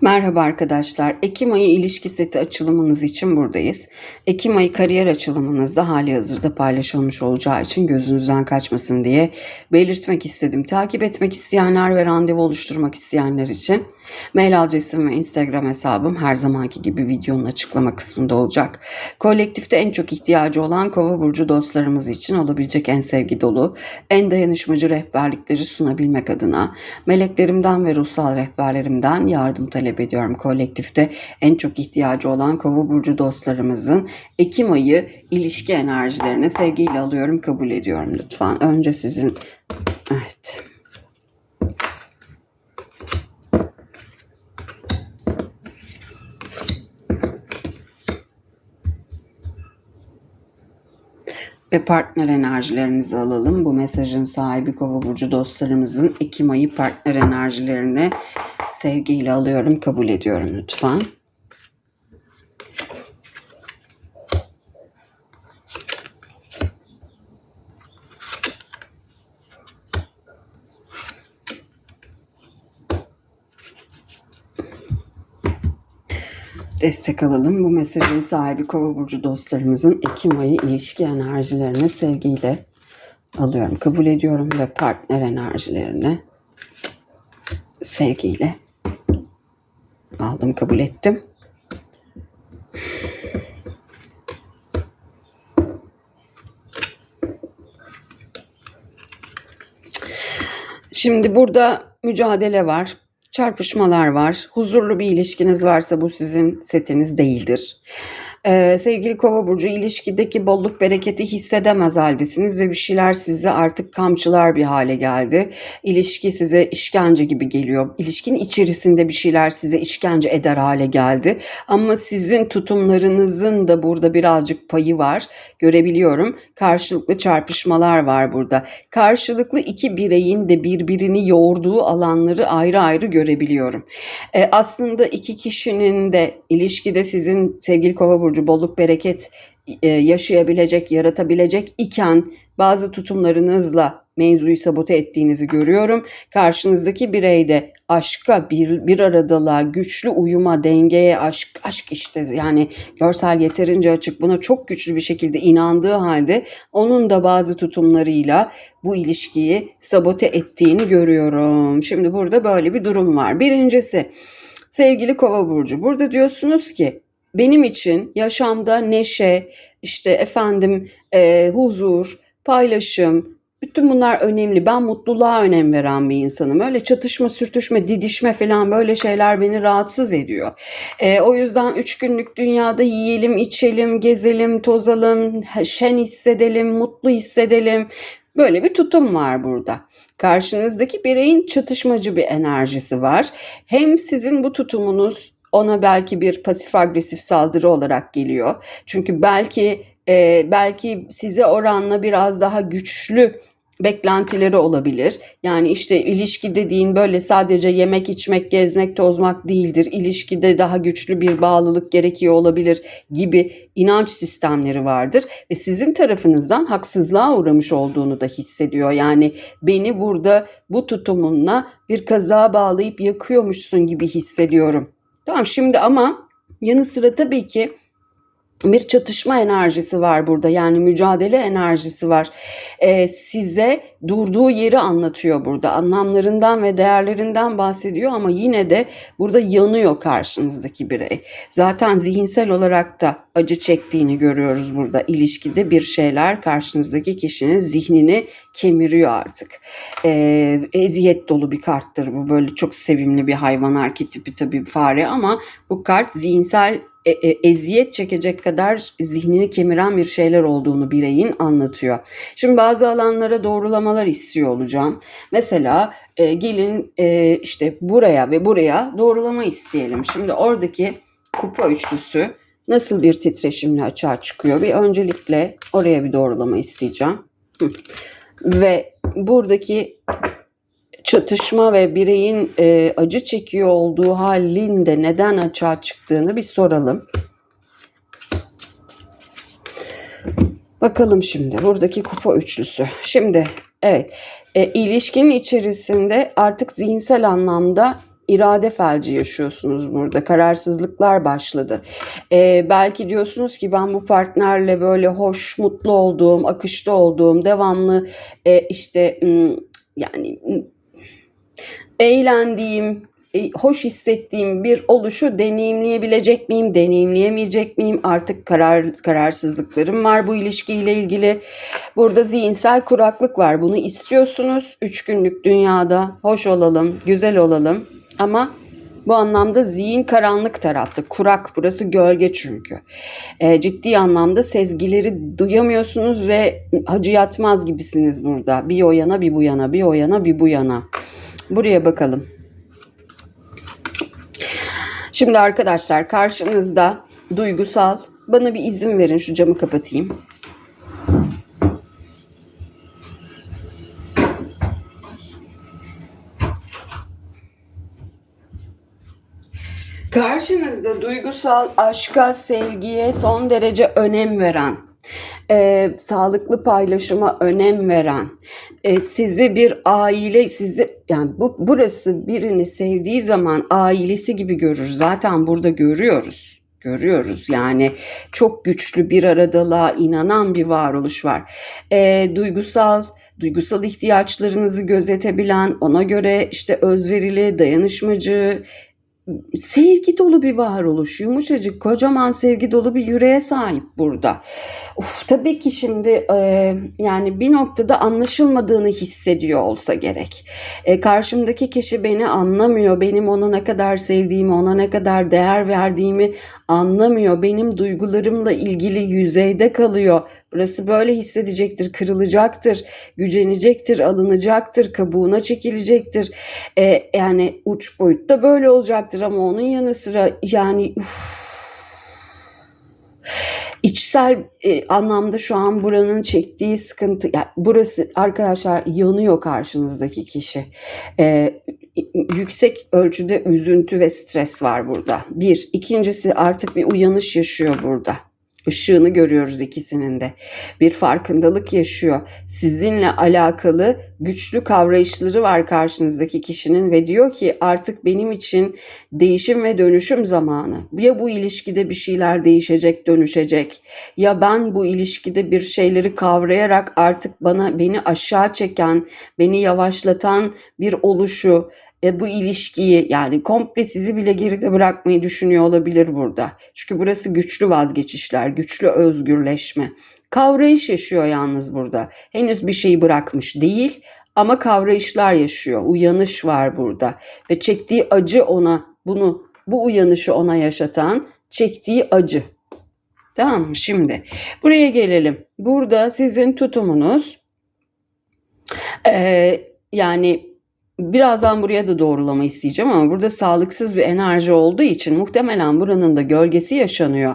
Merhaba arkadaşlar. Ekim ayı ilişki seti açılımınız için buradayız. Ekim ayı kariyer açılımınızda hali hazırda paylaşılmış olacağı için gözünüzden kaçmasın diye belirtmek istedim. Takip etmek isteyenler ve randevu oluşturmak isteyenler için mail adresim ve Instagram hesabım her zamanki gibi videonun açıklama kısmında olacak. Kolektifte en çok ihtiyacı olan Kova burcu dostlarımız için olabilecek en sevgi dolu, en dayanışmacı rehberlikleri sunabilmek adına meleklerimden ve ruhsal rehberlerimden yardım talep ediyorum. Kolektifte en çok ihtiyacı olan Kova burcu dostlarımızın Ekim ayı ilişki enerjilerini sevgiyle alıyorum, kabul ediyorum lütfen. Önce sizin evet. Ve partner enerjilerinizi alalım. Bu mesajın sahibi Kova burcu dostlarımızın Ekim ayı partner enerjilerini sevgiyle alıyorum, kabul ediyorum lütfen. Destek alalım. Bu mesajın sahibi Kova burcu dostlarımızın Ekim ayı ilişki enerjilerini sevgiyle alıyorum. Kabul ediyorum ve partner enerjilerini sevgiyle aldım, kabul ettim. Şimdi burada mücadele var, çarpışmalar var. Huzurlu bir ilişkiniz varsa bu sizin setiniz değildir. Ee, sevgili Kova burcu ilişkideki bolluk bereketi hissedemez haldesiniz ve bir şeyler sizi artık kamçılar bir hale geldi. İlişki size işkence gibi geliyor. İlişkinin içerisinde bir şeyler size işkence eder hale geldi. Ama sizin tutumlarınızın da burada birazcık payı var. Görebiliyorum. Karşılıklı çarpışmalar var burada. Karşılıklı iki bireyin de birbirini yoğurduğu alanları ayrı ayrı görebiliyorum. Ee, aslında iki kişinin de ilişkide sizin sevgili Kova burcu bolluk bereket e, yaşayabilecek, yaratabilecek iken bazı tutumlarınızla mevzuyu sabote ettiğinizi görüyorum. Karşınızdaki birey de aşka, bir, bir aradalığa, güçlü uyuma, dengeye, aşk, aşk işte yani görsel yeterince açık buna çok güçlü bir şekilde inandığı halde onun da bazı tutumlarıyla bu ilişkiyi sabote ettiğini görüyorum. Şimdi burada böyle bir durum var. Birincisi sevgili kova burcu burada diyorsunuz ki benim için yaşamda neşe, işte efendim e, huzur, paylaşım, bütün bunlar önemli. Ben mutluluğa önem veren bir insanım. Öyle çatışma, sürtüşme, didişme falan böyle şeyler beni rahatsız ediyor. E, o yüzden üç günlük dünyada yiyelim, içelim, gezelim, tozalım, şen hissedelim, mutlu hissedelim. Böyle bir tutum var burada. Karşınızdaki bireyin çatışmacı bir enerjisi var. Hem sizin bu tutumunuz ona belki bir pasif agresif saldırı olarak geliyor. Çünkü belki e, belki size oranla biraz daha güçlü beklentileri olabilir. Yani işte ilişki dediğin böyle sadece yemek, içmek, gezmek, tozmak değildir. İlişkide daha güçlü bir bağlılık gerekiyor olabilir gibi inanç sistemleri vardır ve sizin tarafınızdan haksızlığa uğramış olduğunu da hissediyor. Yani beni burada bu tutumunla bir kaza bağlayıp yakıyormuşsun gibi hissediyorum Tamam şimdi ama yanı sıra tabii ki bir çatışma enerjisi var burada yani mücadele enerjisi var. Ee, size durduğu yeri anlatıyor burada anlamlarından ve değerlerinden bahsediyor ama yine de burada yanıyor karşınızdaki birey. Zaten zihinsel olarak da acı çektiğini görüyoruz burada ilişkide bir şeyler karşınızdaki kişinin zihnini kemiriyor artık. Ee, eziyet dolu bir karttır bu böyle çok sevimli bir hayvan arketipi tabii fare ama bu kart zihinsel e, e, eziyet çekecek kadar zihnini kemiren bir şeyler olduğunu bireyin anlatıyor. Şimdi bazı alanlara doğrulamalar istiyor olacağım. Mesela e, gelin e, işte buraya ve buraya doğrulama isteyelim. Şimdi oradaki kupa üçlüsü nasıl bir titreşimle açığa çıkıyor? Bir öncelikle oraya bir doğrulama isteyeceğim. Hı. Ve buradaki çatışma ve bireyin e, acı çekiyor olduğu halinde neden açığa çıktığını bir soralım. Bakalım şimdi buradaki kupa üçlüsü. Şimdi evet e, ilişkinin içerisinde artık zihinsel anlamda irade felci yaşıyorsunuz burada. Kararsızlıklar başladı. Ee, belki diyorsunuz ki ben bu partnerle böyle hoş, mutlu olduğum, akışta olduğum, devamlı e, işte yani eğlendiğim, e, hoş hissettiğim bir oluşu deneyimleyebilecek miyim, deneyimleyemeyecek miyim? Artık karar kararsızlıklarım var bu ilişkiyle ilgili. Burada zihinsel kuraklık var. Bunu istiyorsunuz. Üç günlük dünyada hoş olalım, güzel olalım. Ama bu anlamda zihin karanlık tarafta. Kurak burası gölge çünkü. E, ciddi anlamda sezgileri duyamıyorsunuz ve hacı yatmaz gibisiniz burada. Bir o yana bir bu yana, bir o yana bir bu yana. Buraya bakalım. Şimdi arkadaşlar karşınızda duygusal. Bana bir izin verin şu camı kapatayım. Karşınızda duygusal aşka, sevgiye son derece önem veren, e, sağlıklı paylaşıma önem veren, e, sizi bir aile, sizi yani bu burası birini sevdiği zaman ailesi gibi görür. Zaten burada görüyoruz. Görüyoruz yani çok güçlü bir aradalığa inanan bir varoluş var. E, duygusal duygusal ihtiyaçlarınızı gözetebilen, ona göre işte özverili, dayanışmacı, sevgi dolu bir varoluş. Yumuşacık, kocaman sevgi dolu bir yüreğe sahip burada. Uf, tabii ki şimdi e, yani bir noktada anlaşılmadığını hissediyor olsa gerek. E, karşımdaki kişi beni anlamıyor. Benim onu ne kadar sevdiğimi, ona ne kadar değer verdiğimi anlamıyor. Benim duygularımla ilgili yüzeyde kalıyor. Burası böyle hissedecektir, kırılacaktır, gücenecektir, alınacaktır, kabuğuna çekilecektir. E, yani uç boyutta böyle olacaktır ama onun yanı sıra yani uf, içsel e, anlamda şu an buranın çektiği sıkıntı, yani burası arkadaşlar yanıyor karşınızdaki kişi. E, yüksek ölçüde üzüntü ve stres var burada. Bir. ikincisi artık bir uyanış yaşıyor burada. Işığını görüyoruz ikisinin de. Bir farkındalık yaşıyor. Sizinle alakalı güçlü kavrayışları var karşınızdaki kişinin ve diyor ki artık benim için değişim ve dönüşüm zamanı. Ya bu ilişkide bir şeyler değişecek, dönüşecek. Ya ben bu ilişkide bir şeyleri kavrayarak artık bana beni aşağı çeken, beni yavaşlatan bir oluşu e, bu ilişkiyi yani komple sizi bile geride bırakmayı düşünüyor olabilir burada. Çünkü burası güçlü vazgeçişler, güçlü özgürleşme. Kavrayış yaşıyor yalnız burada. Henüz bir şeyi bırakmış değil ama kavrayışlar yaşıyor. Uyanış var burada ve çektiği acı ona bunu bu uyanışı ona yaşatan çektiği acı. Tamam mı? Şimdi buraya gelelim. Burada sizin tutumunuz ee, yani Birazdan buraya da doğrulama isteyeceğim ama burada sağlıksız bir enerji olduğu için muhtemelen buranın da gölgesi yaşanıyor.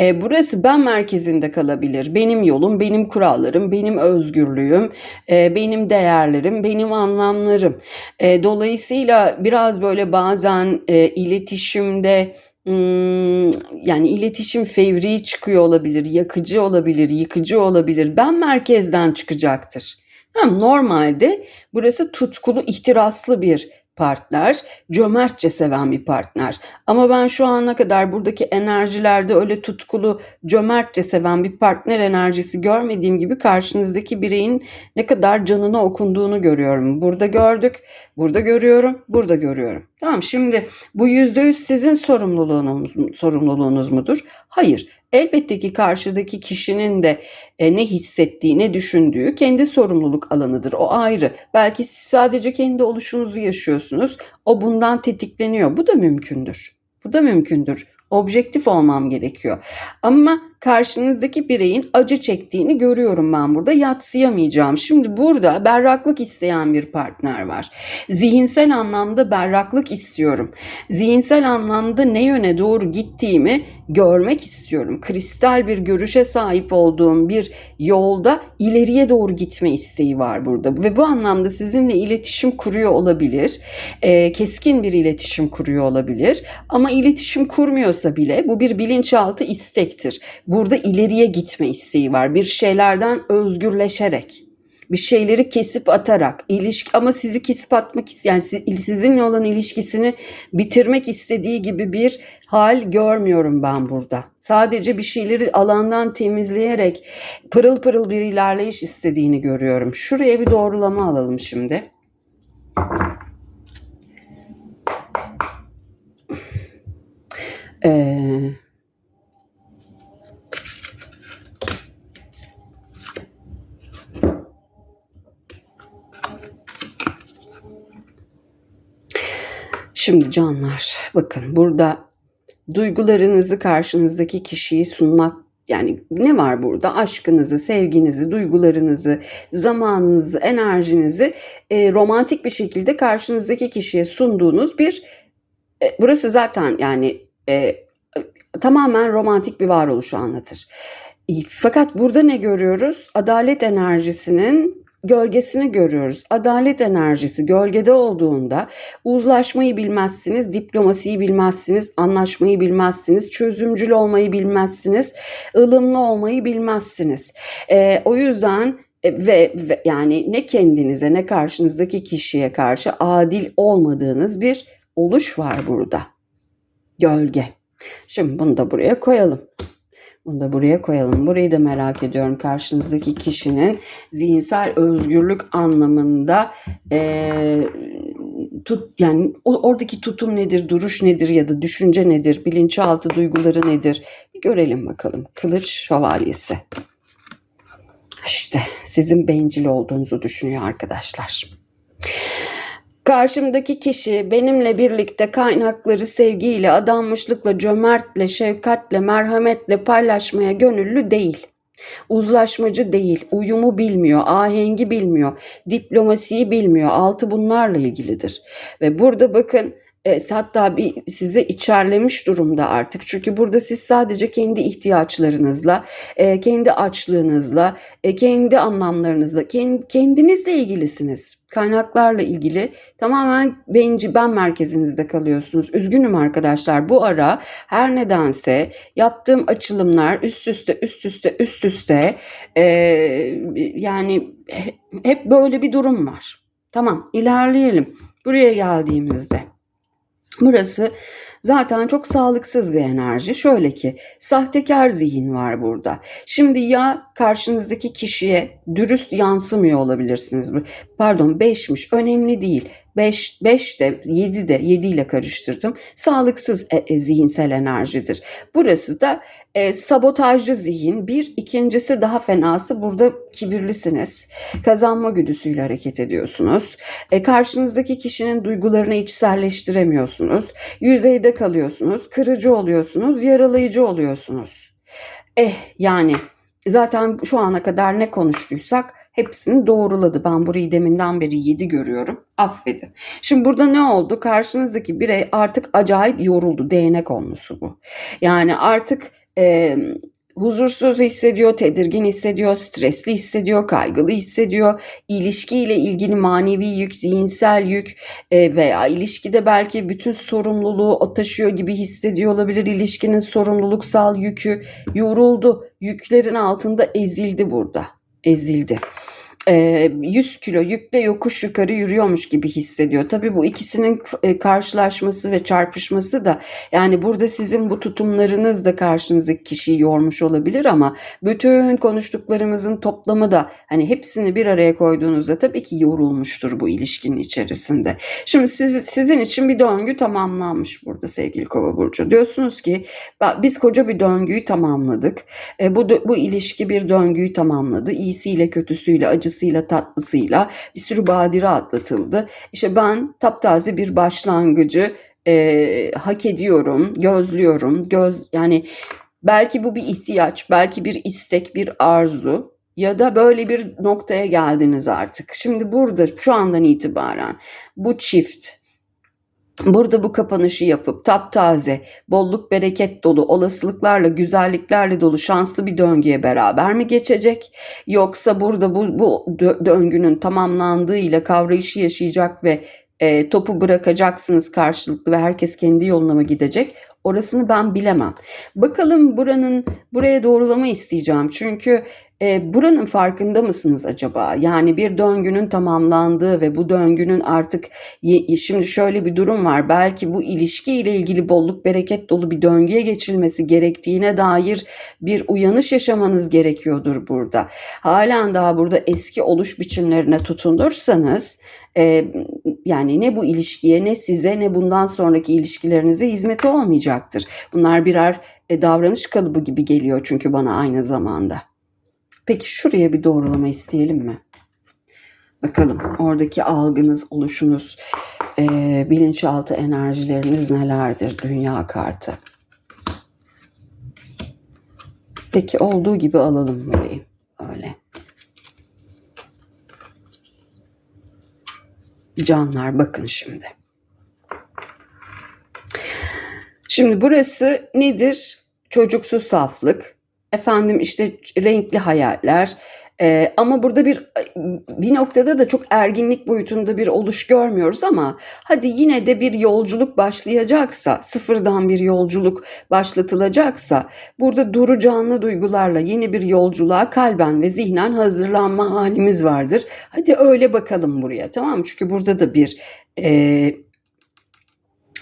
E, burası ben merkezinde kalabilir. Benim yolum, benim kurallarım, benim özgürlüğüm, e, benim değerlerim, benim anlamlarım. E, dolayısıyla biraz böyle bazen e, iletişimde hmm, yani iletişim fevri çıkıyor olabilir, yakıcı olabilir, yıkıcı olabilir. Ben merkezden çıkacaktır. Tamam, normalde burası tutkulu, ihtiraslı bir partner, cömertçe seven bir partner. Ama ben şu ana kadar buradaki enerjilerde öyle tutkulu, cömertçe seven bir partner enerjisi görmediğim gibi karşınızdaki bireyin ne kadar canına okunduğunu görüyorum. Burada gördük, burada görüyorum, burada görüyorum. Tamam şimdi bu yüzde yüz sizin sorumluluğunuz, sorumluluğunuz mudur? Hayır. Elbette ki karşıdaki kişinin de e, ne hissettiği, ne düşündüğü kendi sorumluluk alanıdır. O ayrı. Belki siz sadece kendi oluşunuzu yaşıyorsunuz. O bundan tetikleniyor. Bu da mümkündür. Bu da mümkündür. Objektif olmam gerekiyor. Ama karşınızdaki bireyin acı çektiğini görüyorum ben burada. Yatsıyamayacağım. Şimdi burada berraklık isteyen bir partner var. Zihinsel anlamda berraklık istiyorum. Zihinsel anlamda ne yöne doğru gittiğimi görmek istiyorum. Kristal bir görüşe sahip olduğum bir yolda ileriye doğru gitme isteği var burada. Ve bu anlamda sizinle iletişim kuruyor olabilir. E, keskin bir iletişim kuruyor olabilir. Ama iletişim kurmuyorsa bile bu bir bilinçaltı istektir burada ileriye gitme isteği var. Bir şeylerden özgürleşerek. bir şeyleri kesip atarak ilişki ama sizi kesip atmak yani si- sizinle olan ilişkisini bitirmek istediği gibi bir hal görmüyorum ben burada. Sadece bir şeyleri alandan temizleyerek pırıl pırıl bir ilerleyiş istediğini görüyorum. Şuraya bir doğrulama alalım şimdi. Ee, Şimdi canlar bakın burada duygularınızı karşınızdaki kişiyi sunmak yani ne var burada? Aşkınızı, sevginizi, duygularınızı, zamanınızı, enerjinizi e, romantik bir şekilde karşınızdaki kişiye sunduğunuz bir e, burası zaten yani e, tamamen romantik bir varoluşu anlatır. E, Fakat burada ne görüyoruz? Adalet enerjisinin gölgesini görüyoruz. Adalet enerjisi gölgede olduğunda uzlaşmayı bilmezsiniz, diplomasiyi bilmezsiniz, anlaşmayı bilmezsiniz, çözümcül olmayı bilmezsiniz, ılımlı olmayı bilmezsiniz. E, o yüzden e, ve, ve yani ne kendinize ne karşınızdaki kişiye karşı adil olmadığınız bir oluş var burada. Gölge. Şimdi bunu da buraya koyalım. Bunu da buraya koyalım. Burayı da merak ediyorum. Karşınızdaki kişinin zihinsel özgürlük anlamında eee, tut yani oradaki tutum nedir, duruş nedir ya da düşünce nedir, bilinçaltı duyguları nedir? Bir görelim bakalım. Kılıç şövalyesi. İşte sizin bencil olduğunuzu düşünüyor arkadaşlar. Karşımdaki kişi benimle birlikte kaynakları sevgiyle, adanmışlıkla, cömertle, şefkatle, merhametle paylaşmaya gönüllü değil. Uzlaşmacı değil, uyumu bilmiyor, ahengi bilmiyor, diplomasiyi bilmiyor. Altı bunlarla ilgilidir. Ve burada bakın e, hatta bir size içerlemiş durumda artık. Çünkü burada siz sadece kendi ihtiyaçlarınızla, e, kendi açlığınızla, e, kendi anlamlarınızla, kendi, kendinizle ilgilisiniz. Kaynaklarla ilgili tamamen benci ben merkezinizde kalıyorsunuz. Üzgünüm arkadaşlar. Bu ara her nedense yaptığım açılımlar üst üste üst üste üst üste e, yani he- hep böyle bir durum var. Tamam ilerleyelim. Buraya geldiğimizde burası zaten çok sağlıksız bir enerji. Şöyle ki sahtekar zihin var burada. Şimdi ya karşınızdaki kişiye dürüst yansımıyor olabilirsiniz. Pardon 5'miş önemli değil. 5 5 de 7 de 7 ile karıştırdım. Sağlıksız e, e, zihinsel enerjidir. Burası da e, sabotajcı zihin. Bir ikincisi daha fenası burada kibirlisiniz. Kazanma güdüsüyle hareket ediyorsunuz. E, karşınızdaki kişinin duygularını içselleştiremiyorsunuz. Yüzeyde kalıyorsunuz. Kırıcı oluyorsunuz. Yaralayıcı oluyorsunuz. Eh yani zaten şu ana kadar ne konuştuysak hepsini doğruladı. Ben burayı deminden beri 7 görüyorum. Affedin. Şimdi burada ne oldu? Karşınızdaki birey artık acayip yoruldu. Değnek konusu bu. Yani artık e, huzursuz hissediyor, tedirgin hissediyor, stresli hissediyor, kaygılı hissediyor. İlişkiyle ilgili manevi yük, zihinsel yük e, veya ilişkide belki bütün sorumluluğu o taşıyor gibi hissediyor olabilir. İlişkinin sorumluluksal yükü yoruldu. Yüklerin altında ezildi burada. Ezildi. Ee, 100 kilo yükle yokuş yukarı yürüyormuş gibi hissediyor. Tabii bu ikisinin e, karşılaşması ve çarpışması da yani burada sizin bu tutumlarınız da karşınızdaki kişiyi yormuş olabilir ama bütün konuştuklarımızın toplamı da hani hepsini bir araya koyduğunuzda tabii ki yorulmuştur bu ilişkinin içerisinde. Şimdi siz, sizin için bir döngü tamamlanmış burada sevgili Kova burcu. Diyorsunuz ki "Ba- biz koca bir döngüyü tamamladık. E, bu bu ilişki bir döngüyü tamamladı. İyisiyle, kötüsüyle, acısıyla, tatlısıyla bir sürü badire atlatıldı. İşte ben taptaze bir başlangıcı e, hak ediyorum, gözlüyorum. Göz yani belki bu bir ihtiyaç, belki bir istek, bir arzu ya da böyle bir noktaya geldiniz artık. Şimdi burada şu andan itibaren bu çift burada bu kapanışı yapıp taptaze, bolluk bereket dolu, olasılıklarla, güzelliklerle dolu şanslı bir döngüye beraber mi geçecek? Yoksa burada bu, bu dö- döngünün tamamlandığıyla kavrayışı yaşayacak ve e, topu bırakacaksınız karşılıklı ve herkes kendi yoluna mı gidecek? Orasını ben bilemem. Bakalım buranın buraya doğrulama isteyeceğim. Çünkü e, buranın farkında mısınız acaba? Yani bir döngünün tamamlandığı ve bu döngünün artık şimdi şöyle bir durum var. Belki bu ilişki ile ilgili bolluk bereket dolu bir döngüye geçilmesi gerektiğine dair bir uyanış yaşamanız gerekiyordur burada. Halen daha burada eski oluş biçimlerine tutunursanız e, yani ne bu ilişkiye ne size ne bundan sonraki ilişkilerinize hizmeti olmayacaktır. Bunlar birer e, davranış kalıbı gibi geliyor çünkü bana aynı zamanda. Peki şuraya bir doğrulama isteyelim mi? Bakalım oradaki algınız, oluşunuz, e, bilinçaltı enerjileriniz nelerdir? Dünya kartı. Peki olduğu gibi alalım burayı. Öyle. Canlar bakın şimdi. Şimdi burası nedir? Çocuksu saflık. Efendim işte renkli hayaller. Ee, ama burada bir bir noktada da çok erginlik boyutunda bir oluş görmüyoruz ama hadi yine de bir yolculuk başlayacaksa, sıfırdan bir yolculuk başlatılacaksa burada duru canlı duygularla yeni bir yolculuğa kalben ve zihnen hazırlanma halimiz vardır. Hadi öyle bakalım buraya tamam mı? Çünkü burada da bir e,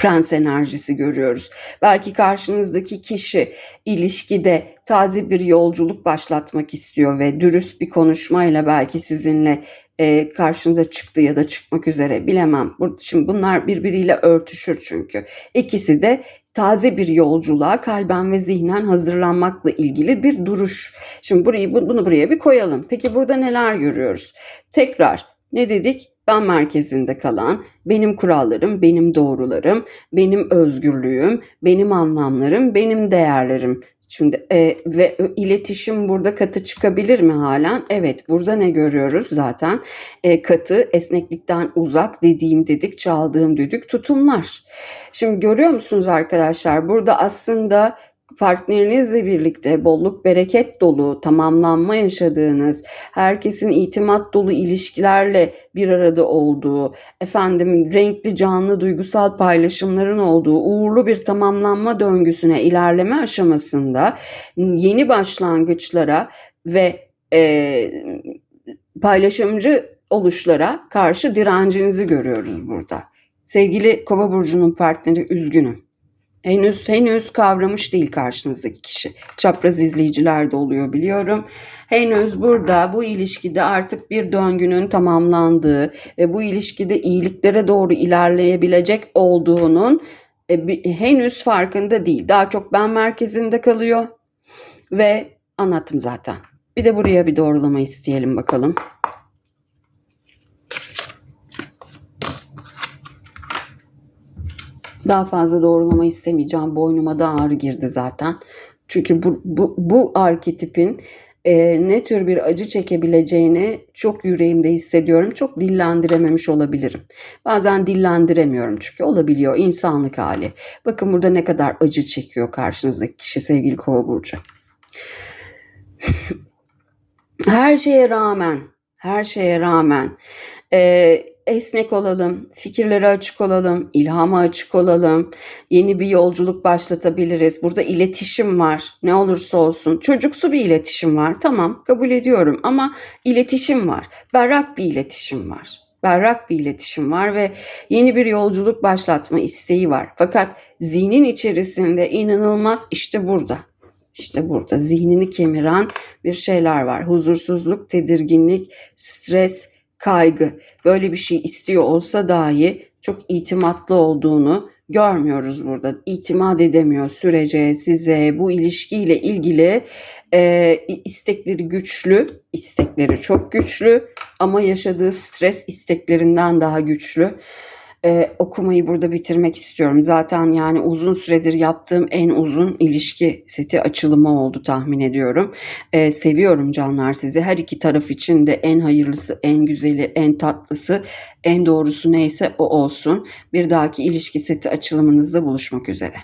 prens enerjisi görüyoruz. Belki karşınızdaki kişi ilişkide taze bir yolculuk başlatmak istiyor ve dürüst bir konuşmayla belki sizinle e, karşınıza çıktı ya da çıkmak üzere bilemem. Şimdi bunlar birbiriyle örtüşür çünkü. İkisi de taze bir yolculuğa kalben ve zihnen hazırlanmakla ilgili bir duruş. Şimdi burayı bunu buraya bir koyalım. Peki burada neler görüyoruz? Tekrar ne dedik? Ben merkezinde kalan, benim kurallarım, benim doğrularım, benim özgürlüğüm, benim anlamlarım, benim değerlerim. Şimdi e, ve iletişim burada katı çıkabilir mi halen? Evet, burada ne görüyoruz zaten? E, katı, esneklikten uzak, dediğim dedik, çaldığım düdük, tutumlar. Şimdi görüyor musunuz arkadaşlar? Burada aslında partnerinizle birlikte bolluk bereket dolu, tamamlanma yaşadığınız, herkesin itimat dolu ilişkilerle bir arada olduğu, efendim renkli canlı duygusal paylaşımların olduğu uğurlu bir tamamlanma döngüsüne ilerleme aşamasında yeni başlangıçlara ve e, paylaşımcı oluşlara karşı direncinizi görüyoruz burada. Sevgili Kova burcunun partneri üzgünüm. Henüz henüz kavramış değil karşınızdaki kişi. Çapraz izleyiciler de oluyor biliyorum. Henüz burada bu ilişkide artık bir döngünün tamamlandığı ve bu ilişkide iyiliklere doğru ilerleyebilecek olduğunun e, henüz farkında değil. Daha çok ben merkezinde kalıyor ve anlattım zaten. Bir de buraya bir doğrulama isteyelim bakalım. Daha fazla doğrulama istemeyeceğim. Boynuma da ağrı girdi zaten. Çünkü bu, bu, bu arketipin e, ne tür bir acı çekebileceğini çok yüreğimde hissediyorum. Çok dillendirememiş olabilirim. Bazen dillendiremiyorum çünkü olabiliyor insanlık hali. Bakın burada ne kadar acı çekiyor karşınızdaki kişi sevgili kova burcu. her şeye rağmen, her şeye rağmen e, esnek olalım, fikirlere açık olalım, ilhama açık olalım. Yeni bir yolculuk başlatabiliriz. Burada iletişim var. Ne olursa olsun. Çocuksu bir iletişim var. Tamam, kabul ediyorum ama iletişim var. Berrak bir iletişim var. Berrak bir iletişim var ve yeni bir yolculuk başlatma isteği var. Fakat zihnin içerisinde inanılmaz işte burada. İşte burada zihnini kemiren bir şeyler var. Huzursuzluk, tedirginlik, stres, kaygı böyle bir şey istiyor olsa dahi çok itimatlı olduğunu görmüyoruz burada. İtimat edemiyor sürece, size, bu ilişkiyle ilgili e, istekleri güçlü, istekleri çok güçlü ama yaşadığı stres isteklerinden daha güçlü e, okumayı burada bitirmek istiyorum. Zaten yani uzun süredir yaptığım en uzun ilişki seti açılımı oldu tahmin ediyorum. E, seviyorum canlar sizi. Her iki taraf için de en hayırlısı, en güzeli, en tatlısı, en doğrusu neyse o olsun. Bir dahaki ilişki seti açılımınızda buluşmak üzere.